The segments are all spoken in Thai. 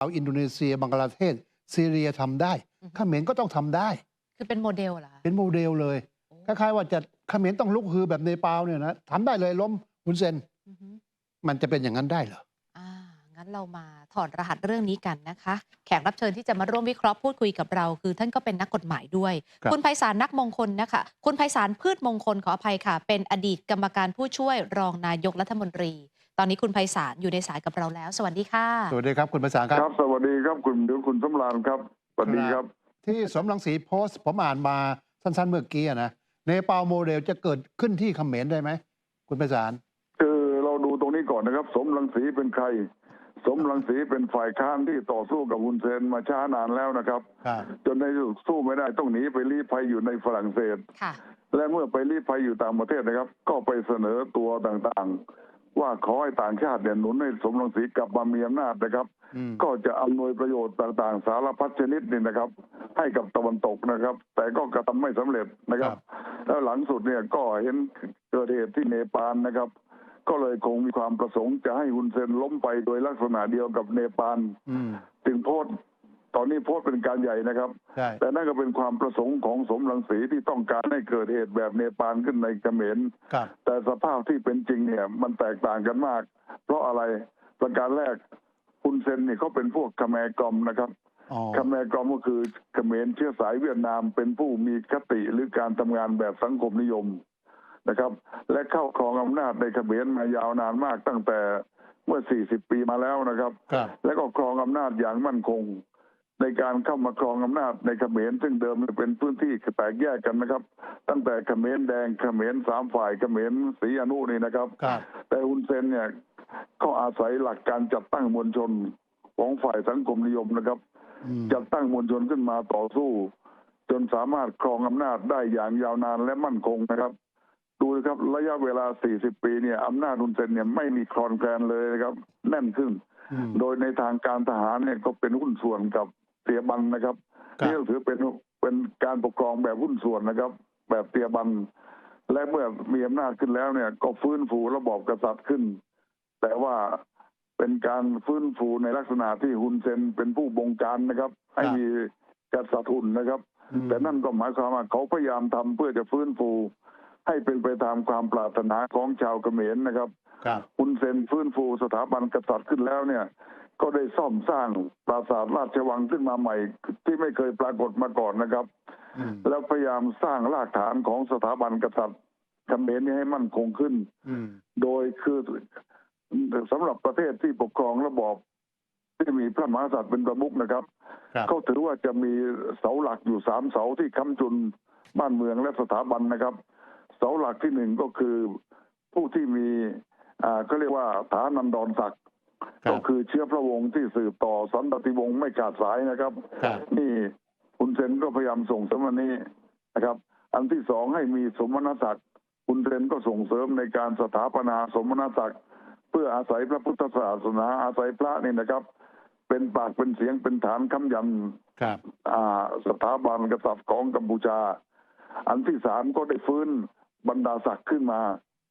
เอาอินโดนีเซียบังกลาเทศซีเรียทำได้อือฮึเขมรก็ต้องทำได้ คือเป็นโมเดลเหรอคะเป็นโมเดลเลยคล้ายๆว่าจะเขมรต้องลุกฮือแบบเนปาลเนี่ยนะทำได้เลยล้มฮุนเซนอือฮึมันจะเป็นอย่างนั้นได้เหรออ่างั้นเรามาถอดรหัสเรื่องนี้กันนะคะ แขกรับเชิญที่จะมาร่วมวิเคราะห์พูดคุยกับเรา คือท่านก็เป็นนักกฎหมายด้วยครับคุณไพศาลนักมงคลนะคะ คุณไพศาลพืชมงคลขออภัยค่ะ เป็นอดีตกรรมการผู้ช่วยรองนายกรัฐมนตรี ตอนนี้คุณไพศาลอยู่ในสายกับเราแล้ว สวัสดีค่ะ สวัสดีครับคุณภาษาคครัรับบสวัสดีครับคุณเดี๋ยวคุณสำราญครับ สวัสดีครับ ที่สมรังสีโพสต์ผมอ่านมาสั้นๆเมื่อกี้อะนะเนปาลโมเดลจะเกิดขึ้นที่เขมรได้ไหมคุณภาษาคือเราดูตรงนี้ก่อนนะครับ สมรังสีเป็นใคร สมรังสีเป็นฝ่ายค้านที่ต่อสู้กับฮุนเซนมาช้านานแล้วนะครับครับจนในที่สุดสู้ไม่ได้ต้องหนีไปลี้ภัยอยู่ในฝรั่งเศสค่ะและเมื่อไปลี้ภัยอยู่ต่างประเทศนะครับ ก็ไปเสนอตัวต่างๆ ว่าขอให้ต่างชาติเนี่ยหนุนให้สมรังสีกลับมามีอำนาจนะครับอืมก็จะอำนวยประโยชน์ต่างๆ สารพัดชนิดนี่นะครับ ให้กับตะวันตกนะครับ แต่ก็กระทำไม่สำเร็จนะครับ แล้วหลังสุดเนี่ยก็เห็นเกิดเหตุที่เนปาลนะครับ ก็เลยคงมีความประสงค์จะให้ฮุนเซนล้มไปโดยลักษณะเดียวกับเนปาลอืมถึงโพส ต์ตอนนี้โพสต์เป็นการใหญ่นะครับ ใช่ แต่นั่นก็เป็นความประสงค์ของสมรังสีที่ต้องการให้เกิดเหตุแบบเนปาลขึ้นในเขมร ครับ แต่สภาพที่เป็นจริงเนี่ยมันแตกต่างกันมาก เพราะอะไรประการแรกฮุนเซนนี่เขาเป็นพวกขแมกรอมนะครับอ๋อขแมกรอมก็คือเขมรเชื้อสายเวียดนามเป็นผู้มีคติหรือการทำงานแบบสังคมนิยมนะครับ และเข้าครองอำนาจในเขมรมายาวนานมากตั้งแต่เมื่อ 40 ปีมาแล้วนะครับ ครับ และก็ครองอำนาจอย่างมั่นคง ในการเข้ามาครองอำนาจในเขมรซึ่งเดิมเป็นพื้นที่แตกแยกกันนะครับ ตั้งแต่เขมรแดงเขมรสามฝ่ายเขมรสีอนุนี่นะครับครับแต่ฮุนเซนเนี่ยเขาอาศัยหลักการจัดตั้งมวลชนของฝ่ายสังคมนิยมนะครับอืมจัดตั้งมวลชนขึ้นมาต่อสู้ จนสามารถครองอำนาจได้อย่างยาวนานและมั่นคงนะครับ ดูนะครับระยะเวลา 40 ปีเนี่ยอำนาจฮุนเซนเนี่ยไม่มีคลอนแคลนเลยนะครับ แน่นขึ้นอืมโดยในทางการทหารเนี่ยก็เป็นหุ้นส่วนกับ เตียบันนะครับครับ นี่ก็ถือเป็นเป็นการปกครองแบบหุ้นส่วนนะครับ แบบเตียบัน และเมื่อมีอำนาจขึ้นแล้วเนี่ย ก็ฟื้นฟูระบอบกษัตริย์ขึ้น แต่ว่าเป็นการฟื้นฟูในลักษณะที่ฮุนเซนเป็นผู้บงการนะครับ ให้มีกษัตริย์หุ่นนะครับ อืมแต่นั่นก็หมายความว่าเขาพยายามทำเพื่อจะฟื้นฟู ให้เป็นไปตามความปรารถนาของชาวเขมรนะครับ ครับฮุนเซนฟื้นฟูสถาบันกษัตริย์ขึ้นแล้วเนี่ย ก็ได้ซ่อมสร้างปราสาทราชวังขึ้นมาใหม่ ที่ไม่เคยปรากฏมาก่อนนะครับอืมแล้วพยายามสร้างรากฐานของสถาบันกษัตริย์เขมรนี้ให้มั่นคงขึ้นอืมโดยคือสำหรับประเทศที่ปกครองระบอบที่มีพระมหากษัตริย์เป็นประมุขนะครับครับเขาถือว่าจะมีเสาหลักอยู่สามเสาที่ค้ำจุนบ้านเมืองและสถาบันนะครับ เสาหลักที่หนึ่งก็คือผู้ที่มีอ่าก็เรียกว่าฐานันดรศักดิ์ครั ก็บคือเชื้อพระวงศ์ที่สืบต่อสันตติวงศ์ไม่ขาดสายนะครับครับนี่คุณเซนก็พยายามส่งเสริมอันนี้นะครับ อันที่สองให้มีสมณศักดิ์คุณเซนก็ส่งเสริมในการสถาปนาสมณศักดิ์เพื่ออาศัยพระพุทธศาสนาอาศัยพระนี่นะครับ เป็นปากเป็นเสียงเป็นฐานค้ำยันครับอ่าสถาบันกษัตริย์ของกัมพูชา อันที่สามก็ได้ฟื้นบรรดาศักดิ์ขึ้นมา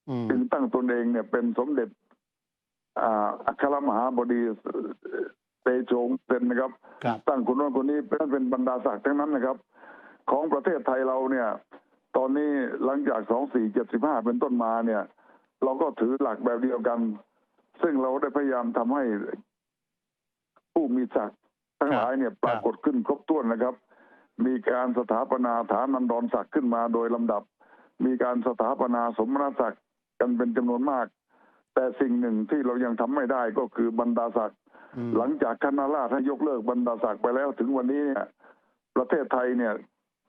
อืมจึงตั้งตนเองเนี่ยเป็นสมเด็จ อ่าอัครมหาบดีเตโชงเป็นนะครับครับ ตั้งคนโน้นคนนี้เป็นเป็นบรรดาศักดิ์ทั้งนั้นนะครับ ของประเทศไทยเราเนี่ย ตอนนี้หลังจากสองสี่เจ็ดสิบห้าเป็นต้นมาเนี่ย เราก็ถือหลักแบบเดียวกัน ซึ่งเราได้พยายามทำให้ผู้มีศักดิ์ทั้งหลายเนี่ยปรากฏขึ้นครบถ้วนนะครับ มีการสถาปนาฐานันดรศักดิ์ขึ้นมาโดยลำดับ มีการสถาปนาสมณศักดิ์กันเป็นจำนวนมาก แต่สิ่งหนึ่งที่เรายังทำไม่ได้ก็คือบรรดาศักดิ์อืมหลังจากคณะราษฎรให้ยกเลิกบรรดาศักดิ์ไปแล้ว ถึงวันนี้เนี่ยประเทศไทยเนี่ย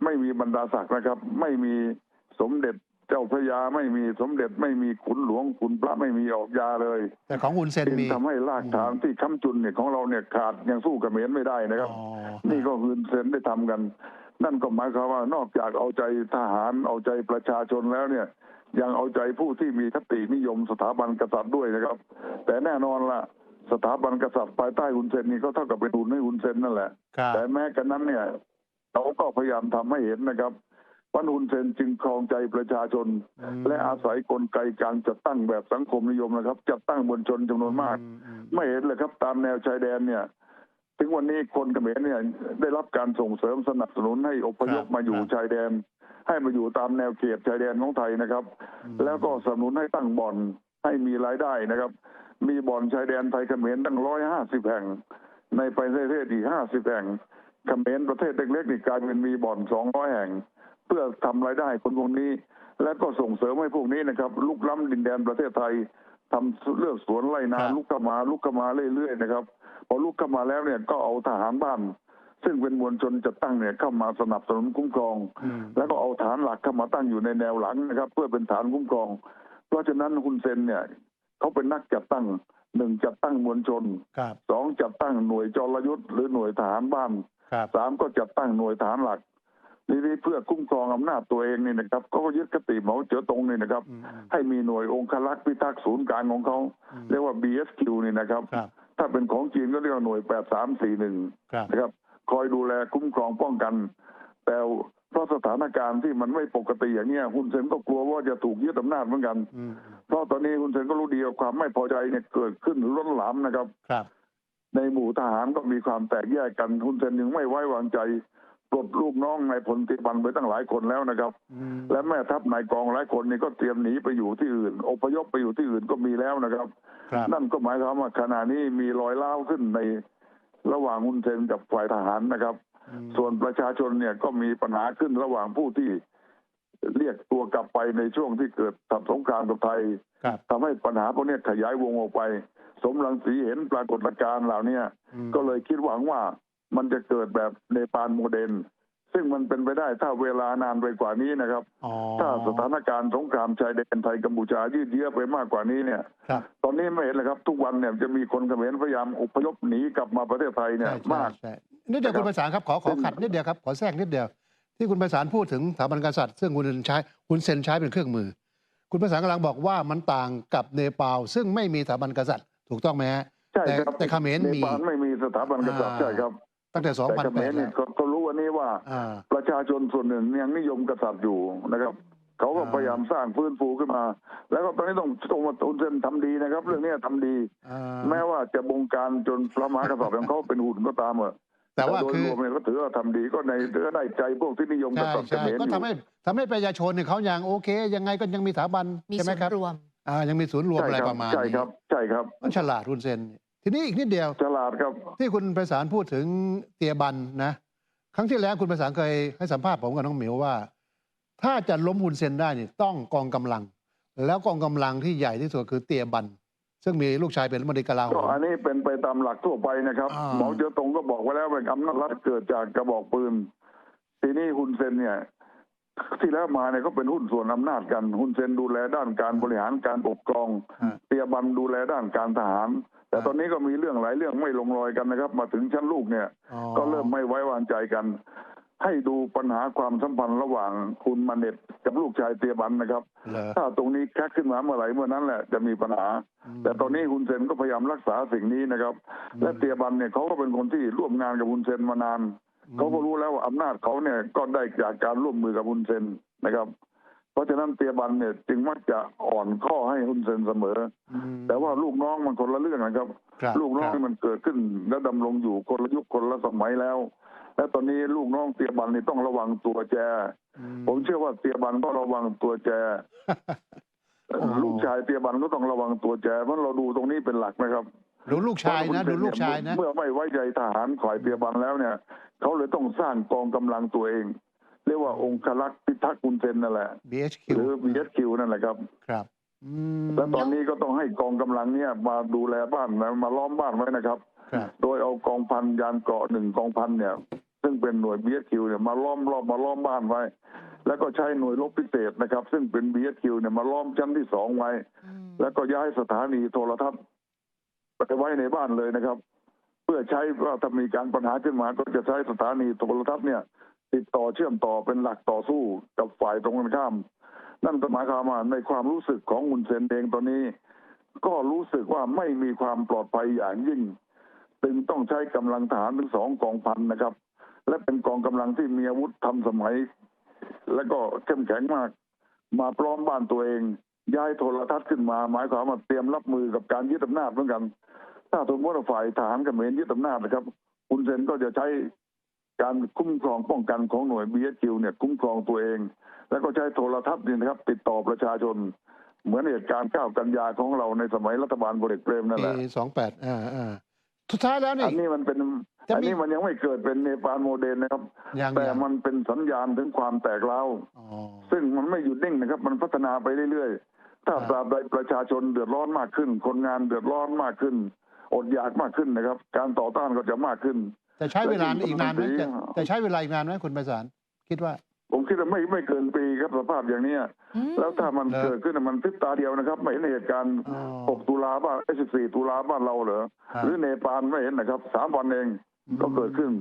ไม่มีบรรดาศักดิ์นะครับ ไม่มีสมเด็จเจ้าพระยาไม่มีสมเด็จไม่มีขุนหลวงขุนพระไม่มีออกยาเลย แต่ของฮุนเซนจึงมีทำให้รากฐานที่ค้ำจุนเนี่ยของเราเนี่ยขาดยังสู้กับเขมรไม่ได้นะครับอ๋อนี่ก็คือเซนได้ทำกัน นั่นก็หมายความว่านอกจากเอาใจทหารเอาใจประชาชนแล้วเนี่ย ยังเอาใจผู้ที่มีคตินิยมสถาบันกษัตริย์ด้วยนะครับ แต่แน่นอนละสถาบันกษัตริย์ภายใต้ฮุนเซนนี่ก็เท่ากับเป็นทุนให้ฮุนเซนนั่นแหละ ครับแต่แม้กันนั้นเนี่ยเราก็พยายามทำให้เห็นนะครับว่าฮุนเซนจึงครองใจประชาชน อืมและอาศัยกลไกการจัดตั้งแบบสังคมนิยมนะครับ จัดตั้งมวลชนจำนวนมาก อือืไม่เห็นเลยครับตามแนวชายแดนเนี่ย ถึงวันนี้คนเขมรเนี่ยได้รับการส่งเสริมสนับสนุนให้อพยพครับมาอยู่ครับชายแดน ให้มาอยู่ตามแนวเขตชายแดนของไทยนะครับอืมแล้วก็สนับสนุนให้ตั้งบ่อนให้มีรายได้นะครับ มีบ่อนชายแดนไทยเขมรตั้งร้อยห้าสิบแห่ง ในประเทศอีกห้าสิบแห่งเขมรประเทศเล็กๆนี่กลายเป็นมีบ่อนสองร้อยแห่ง เพื่อทำรายได้คนพวกนี้ และก็ส่งเสริมให้พวกนี้นะครับลุกล้ำดินแดนประเทศไทยทำเลือกสวนไร่นาครับลุกเข้ามาลุกเข้ามาเรื่อยๆนะครับ พอลุกเข้ามาแล้วเนี่ยก็เอาทหารบ้าน ซึ่งเป็นมวลชนจัดตั้งเนี่ยเข้ามาสนับสนุนคุ้มครองอืมแล้วก็เอาฐานหลักเข้ามาตั้งอยู่ในแนวหลังนะครับ เพื่อเป็นฐานคุ้มครอง เพราะฉะนั้นคุณเซนเนี่ยเขาเป็นนักจัดตั้งหนึ่งจัดตั้งมวลชนครับสองจัดตั้งหน่วยจรยุทธ์หรือหน่วยทหารบ้านครับสามก็จัดตั้งหน่วยฐานหลักนี่นี่เพื่อคุ้มครองอำนาจตัวเองนี่นะครับเขาก็ยึดคติเหมาเจ๋อตงนี่นะครับอืมอืมให้มีหน่วยองครักษ์พิทักษ์ศูนย์กลางของเขาอืมเรียกว่า BSQ นี่นะครับครับ ถ้าเป็นของจีนก็เรียกว่าหน่วย 8341ครับนะครับ คอยดูแลคุ้มครองป้องกัน แต่เพราะสถานการณ์ที่มันไม่ปกติอย่างเนี้ยคุณเซนก็กลัวว่าจะถูกยึดอำนาจเหมือนกันอืมเพราะตอนนี้คุณเซนก็รู้ดีว่าความไม่พอใจเนี่ยเกิดขึ้นล้นหลามนะครับ ครับ ในหมู่ทหารก็มีความแตกแยกกันคุณเซนยังไม่ไว้วางใจ ปลดลูกน้องนายพลติบันไปตั้งหลายคนแล้วนะครับอืมและแม่ทัพนายกองหลายคนนี่ก็เตรียมหนีไปอยู่ที่อื่น อพยพไปอยู่ที่อื่นก็มีแล้วนะครับครับนั่นก็หมายความว่าขณะนี้มีรอยร้าวขึ้นในระหว่างคุณเซนกับฝ่ายทหารนะครับอืมส่วนประชาชนเนี่ยก็มีปัญหาขึ้นระหว่างผู้ที่เรียกตัวกลับไปในช่วงที่เกิดทำสงครามกับไทยครับทำให้ปัญหาพวกเนี้ยขยายวงออกไป สมรังสีเห็นปรากฏการณ์เหล่าเนี้ยอืมก็เลยคิดหวังว่า มันจะเกิดแบบเนปาลโมเดลซึ่งมันเป็นไปได้ถ้าเวลานานไปกว่านี้นะครับอ๋อถ้าสถานการณ์สงครามชายแดนไทยกัมพูชายืดเยื้อไปมากกว่านี้เนี่ยครับตอนนี้ไม่เห็นเลยครับ ทุกวันเนี่ยจะมีคนเขมรพยายามอพยพหนีกลับมาประเทศไทยเนี่ยใช่ใช่มากใช่นิดเดียวนะครับคุณไพศาลครับขอขอซึ่งขัดนิดเดียวครับขอแทรกนิดเดียว ที่คุณไพศาลพูดถึงสถาบันกษัตริย์ซึ่งคุณใช้คุณเซนใช้เป็นเครื่องมือ คุณไพศาลกำลังบอกว่ามันต่างกับเนปาลซึ่งไม่มีสถาบันกษัตริย์ถูกต้องไหมฮะใช่แต่ครับแต่เขมรมีเนปาลไม่มีสถาบันกษัตริย์อ่าใช่ครับ ตั้งแต่แต่เขมร2008นี่แล้วเขาเขารู้วันนี้ว่าอ่าประชาชนส่วนหนึ่งยังนิยมกษัตริย์อยู่นะครับเขาก็อ่าพยายามสร้างฟื้นฟูขึ้นมา แล้วก็ตอนนี้ต้องต้องมาตุนเซนทำดีนะครับ เรื่องนี้ทำดีอ่าแม้ว่าจะบงการจนพระมหากษัตริย์ของเขาเป็นหุ่นก็ตามเถอะแต่ว่าโดยคือรวมเนี่ยก็ถือว่าทำดีก็ในก็ได้ใจพวกที่นิยมกใช่ษัตริย์เขใช่มรก็อยู่ทำให้ทำให้ประชาชนเนี่ยเขายังโอเค ยังไงก็ยังมีสถาบันมีใช่ไหมส่วนครับรวมอ่ายังมีศูนย์รวมใช่อะไรคปรับระมาณใช่นี้ครับ ใช่ครับมันฉลาดคุณเซน ทีนี้อีกนิดเดียว ฉลาดครับ ที่คุณไพศาลพูดถึงเตียบันนะ ครั้งที่แล้วคุณไพศาลเคยให้สัมภาษณ์ผมกับน้องหมิวว่า ถ้าจะล้มฮุนเซนได้นี่ต้องกองกำลัง แล้วกองกำลังที่ใหญ่ที่สุดคือเตียบัน ซึ่งมีลูกชายเป็นรัฐมนตรีกลาโหก็ม อันนี้เป็นไปตามหลักทั่วไปนะครับอ่า หมอเจ๋อตงก็บอกไว้แล้วว่าอำนาจรัฐเกิดจากกระบอกปืน ทีนี้ฮุนเซนเนี่ย ที่แล้วมาเนี่ยก็เป็นหุ้นส่วนอำนาจกันฮุนเซนดูแลด้านการบริหารการปกครองฮะเตียบันดูแลด้านการทหาร แต่ฮะตอนนี้ก็มีเรื่องหลายเรื่องไม่ลงรอยกันนะครับ มาถึงชั้นลูกเนี่ยอ๋อก็เริ่มไม่ไว้วางใจกัน ให้ดูปัญหาความสัมพันธ์ระหว่างคุณมาเน็ตกับลูกชายเตียบันนะครับเหรอถ้าตรงนี้แคกขึ้นมาเมื่อไหร่เมื่อนั้นแหละจะมีปัญหามแต่ตอนนี้คุณเซนก็พยายามรักษาสิ่งนี้นะครับอืมและเตียบันเนี่ยเขาก็เป็นคนที่ร่วมงานกับคุณเซนมานานอืม เขาก็รู้แล้วว่าอำนาจเขาเนี่ยก็ได้จากการร่วมมือกับคุณเซนนะครับ เพราะฉะนั้นเตียบันเนี่ยจึงมักจะอ่อนข้อให้คุณเซนเสมออืมแต่ว่าลูกน้องมันคนละเรื่องนะครับครับลูกน้องครับมันเกิดขึ้นและดำรงอยู่คนละยุคคนละสมัยแล้ว และตอนนี้ลูกน้องเตียบันนี่ต้องระวังตัวแจอืผมเชื่อว่าเตียบันก็ระวังตัวแจโอ้โหลูกชายเตียบันก็ต้องระวังตัวแจเพราะเราดูตรงนี้เป็นหลักนะครับ ดูลูกชายนะดูลูกชายนะ เมื่อไม่ไว้ใจทหารข่อยเตียบันแล้วเนี่ยเขาเลยต้องสร้างกองกำลังตัวเอง เรียกว่าองครักษ์พิทักษ์คุณเซนนั่นแหละ BHQ หรือ BSQ นั่นแหละครับ ครับอืมแล้วตอนนี้ก็ต้องให้กองกำลังเนี่ยมาดูแลบ้านนะมาล้อมบ้านไว้นะครับครับ โดยเอากองพันยานเกราะหนึ่งกองพันเนี่ย ซึ่งเป็นหน่วย BSQ เนี่ยมาล้อมรอบมาล้อมบ้านไว้ แล้วก็ใช้หน่วยรบพิเศษนะครับ ซึ่งเป็น BSQ เนี่ยมาล้อมชั้นที่สองไว้อืมแล้วก็ย้ายสถานีโทรทัศน์ ไปไว้ในบ้านเลยนะครับ เพื่อใช้ว่าถ้ามีการปัญหาขึ้นมาก็จะใช้สถานีโทรทัศน์เนี่ย ติดต่อเชื่อมต่อเป็นหลักต่อสู้กับฝ่ายตรงกันข้าม นั่นก็หมายความว่าในความรู้สึกของมุนเซนเองตอนนี้ ก็รู้สึกว่าไม่มีความปลอดภัยอย่างยิ่งจึงต้องใช้กำลังทหารถึงสองกองพันนะครับ และเป็นกองกำลังที่มีอาวุธทันสมัย และก็เข้มแข็งมาก มาปล้อมบ้านตัวเอง ย้ายโทรทัศน์ขึ้นมา หมายความว่าเตรียมรับมือกับการยึดอำนาจเหมือนกัน ถ้าสมมติว่าฝ่ายทหารเขมรยึดอำนาจนะครับคุณเซนก็จะใช้การคุ้มครองป้องกันของหน่วย BSQ เนี่ยคุ้มครองตัวเอง แล้วก็ใช้โทรทัศน์นี่นะครับ ติดต่อประชาชน เหมือนเหตุการณ์9กันยาของเราในสมัยรัฐบาลพลเอกเปรมนั่นแหปีละสองแปดอ่าอ่าสุดท้ายแล้วนี่อันนี้มันเป็นจะมีอันนี้มันยังไม่เกิดเป็นเนปาลโมเดลนะครับยังแต่ยังมันเป็นสัญญาณถึงความแตกเล้าวอ๋อซึ่งมันไม่หยุดนิ่งนะครับ มันพัฒนาไปเรื่อยๆ ถ้าครับตราบใดประชาชนเดือดร้อนมากขึ้น คนงานเดือดร้อนมากขึ้น อดอยากมากขึ้นนะครับ การต่อต้านก็จะมากขึ้นจะใช้เวลาอีกนานไหมแล้วจริจะงๆจะใช้เวลาอีกนานไหมคุณไพศาลคิดว่า ผมคิดว่าไม่ไม่เกินปีครับสภาพอย่างเนี้ยอืมแล้วถ้ามันเหรอเกิดขึ้นน่ะมันพริบตาเดียวนะครับ ไม่เห็นเหตุการณ์อ๋อ6ตุลาบ้าน14 ตุลาบ้านเราเหรอครับหรือเนปาลไม่เห็นนะครับสามวันเองอืมก็เกิดขึ้น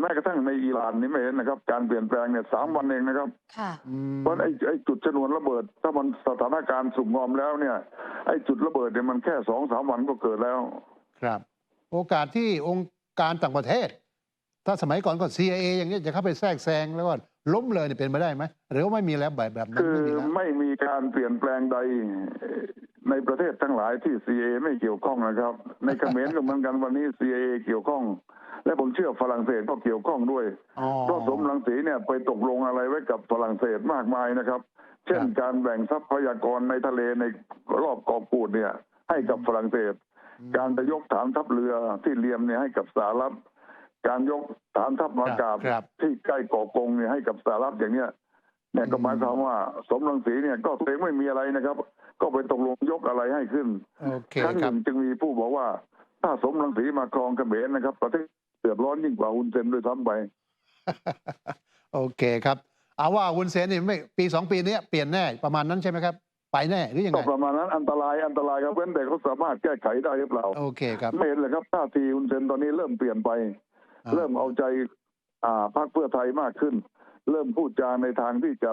แม้กระทั่งในอิหร่านนี่ไม่เห็นนะครับ การเปลี่ยนแปลงเนี่ยสามวันเองนะครับ ค่ะอืมเพราะไอ้ไอ้จุดชนวนระเบิด ถ้ามันสถานการณ์สุ่มงอมแล้วเนี่ย ไอ้จุดระเบิดเนี่ยมันแค่สองสามวันก็เกิดแล้ว ครับ โอกาสที่องค์การต่างประเทศ ถ้าสมัยก่อนก็ CIA อย่างนี้ยจะเข้าไปแทรกแซงแล้วก็ล้มเลยเนี่ยเป็นไปได้ไหมหรือว่าไม่มีแล้วแบบแบบนั้นคือไม่มีแล้ว ไม่มีการเปลี่ยนแปลงใด ในประเทศทั้งหลายที่ CIA ไม่เกี่ยวข้องนะครับ ในเขมรก็เหมือนกันวันนี้ CIA เกี่ยวข้อง และผมเชื่อฝรั่งเศสก็เกี่ยวข้องด้วยอ๋อเพราะสมรังสีเนี่ยไปตกลงอะไรไว้กับฝรั่งเศสมากมายนะครับ เช่นครับการแบ่งทรัพยากรในทะเลในรอบเกาะกูดเนี่ยให้กับฝรั่งเศส การจะยกฐานทัพเรือที่เลียมเนี่ยให้กับสหรัฐการยกฐานทัพอากาศครับที่ใกล้เกาะกงเนี่ยให้กับสหรัฐอย่างเนี้ย เนี่ยก็หมายความว่าสมรังสีเนี่ยก็ตัวเองไม่มีอะไรนะครับ ก็ไปตกลงยกอะไรให้ขึ้นโอเคครั้งหครับนึ่งจึงมีผู้บอกว่า ถ้าสมรังสีมาครองเขมรนะครับ ประเทศเดือดร้อนยิ่งกว่าอุนเซนด้วยซ้ำไป โอเคครับ เอาว่าวุนเซนนี่ไม่ปีสองปีเนี้ยเปลี่ยนแน่ประมาณนั้นใช่ไหมครับไปแน่หรือยังก็ไงประมาณนั้นอันตรายอันตรายครับเว้นแต่เขาสามารถแก้ไขได้หรือเปล่าโอเคครับไม่เห็นเลยครับท่าทีอุนเซนตอนนี้เริ่มเปลี่ยนไปอ่าเริ่มเอาใจอ่าพรรคเพื่อไทยมากขึ้น เริ่มพูดจาในทางที่จะ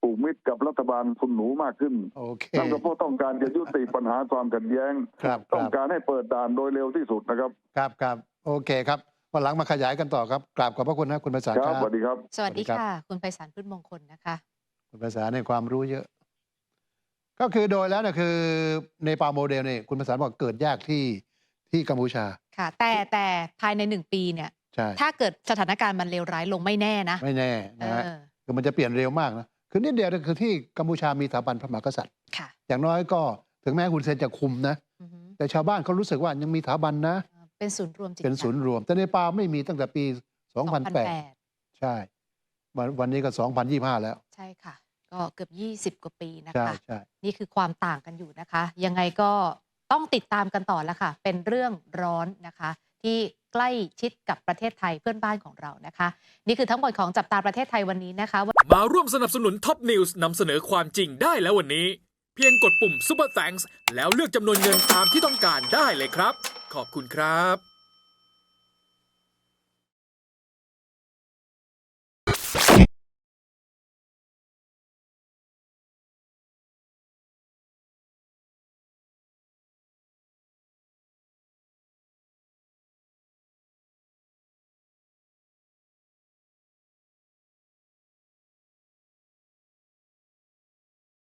ผูกมิตรกับรัฐบาลคุณหนูมากขึ้นโอเค นั่นก็เพราะต้องการจะยุติปัญหาความขัดแย้ง ครับคต้องรับการให้เปิดด่านโดยเร็วที่สุดนะครับ ครับครับโอเคครับวันหลังมาขยายกันต่อครับกราบขอบพระคุณนะคุณไพศาลคครัรับบ สวัสดีครับ สวัสดีสวัสดีครับค่ะ คุณไพศาลพืชมงคลนะคะ คุณภาษาในยความรู้เยอะ ก็คือโดยแล้วเนี่ยคือในปาโมเดลเนี่ยคุณภาษาบอกเกิดยากที่ที่กัมพูชา ค่ะ แต่แต่ภายในหนึ่งปีเนี่ย ใช่ถ้าเกิดสถานการณ์มันเลวร้ายลงไม่แน่นะ ไม่แน่เอนะฮะอคือมันจะเปลี่ยนเร็วมากนะคือนิดเดียวเนี่ยคือที่กัมพูชามีสถาบันพระมหากษัตริย์ ค่ะอย่างน้อยก็ถึงแม้คุณเซนจะคุมนะ อือฮึแต่ชาวบ้านเขารู้สึกว่ายังมีสถาบันนะ เป็นศูนย์รวมจิตเป็นศูนย์รวม แต่ในปาไม่มีตั้งแต่ปี 2008 2008 ใช่วันวันนี้ก็ 2025 แล้ว ใช่ค่ะ ก็เกือบ 20 กว่าปีนะใช่คะ ใช่ นี่คือความต่างกันอยู่นะคะ ยังไงก็ต้องติดตามกันต่อแล้วค่ะ เป็นเรื่องร้อนนะคะ ที่ใกล้ชิดกับประเทศไทยเพื่อนบ้านของเรานะคะ นี่คือทั้งหมดของจับตาประเทศไทยวันนี้นะคะ มาร่วมสนับสนุนท็อปนิวส์นำเสนอความจริงได้แล้ววันนี้ เพียงกดปุ่ม Super Thanks แล้วเลือกจำนวนเงินตามที่ต้องการได้เลยครับ ขอบคุณครับ